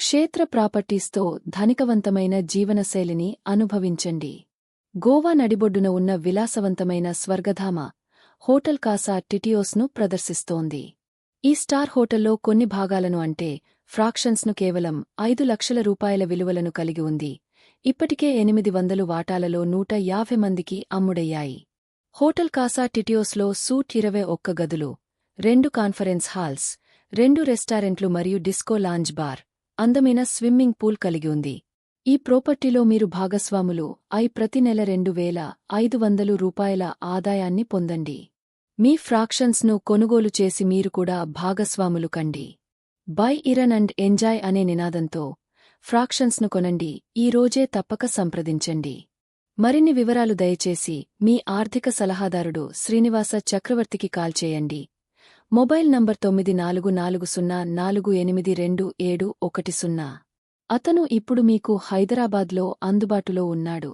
క్షేత్ర ప్రాపర్టీస్తో ధనికవంతమైన జీవనశైలిని అనుభవించండి. గోవా నడిబొడ్డున ఉన్న విలాసవంతమైన స్వర్గధామ హోటల్ కాసా టిటియోస్ను ప్రదర్శిస్తోంది. ఈ స్టార్ హోటల్లో కొన్ని భాగాలను అంటే ఫ్రాక్షన్స్ను కేవలం ఐదు లక్షల రూపాయల విలువలను కలిగి ఉంది. ఇప్పటికే ఎనిమిది వందలు వాటాలలో నూట యాభై మందికి అమ్ముడయ్యాయి. హోటల్ కాసా టిటియోస్లో సూట్ ఇరవై ఒక్క గదులు రెండు కాన్ఫరెన్స్ హాల్స్ రెండు రెస్టారెంట్లు మరియు డిస్కో లాంజ్ బార్. అందమైన స్విమ్మింగ్ పూల్ కలిగి ఉంది. ఈ ప్రాపర్టీలో మీరు భాగస్వాములు ఐ ప్రతి నెల రెండు వేల ఐదు వందలు రూపాయల ఆదాయాన్ని పొందండి. మీ ఫ్రాక్షన్స్ను కొనుగోలు చేసి మీరు కూడా భాగస్వాములు కండి. బై ఇరన్ అండ్ ఎంజాయ్ అనే నినాదంతో ఫ్రాక్షన్స్ను కొనండి. ఈ రోజే తప్పక సంప్రదించండి. మరిన్ని వివరాలు దయచేసి మీ ఆర్థిక సలహాదారుడు శ్రీనివాస చక్రవర్తికి కాల్ చేయండి. మొబైల్ నంబర్ తొమ్మిది నాలుగు నాలుగు సున్నా నాలుగు ఎనిమిది రెండు ఏడు ఒకటి సున్నా. అతను ఇప్పుడు మీకు హైదరాబాద్లో అందుబాటులో ఉన్నాడు.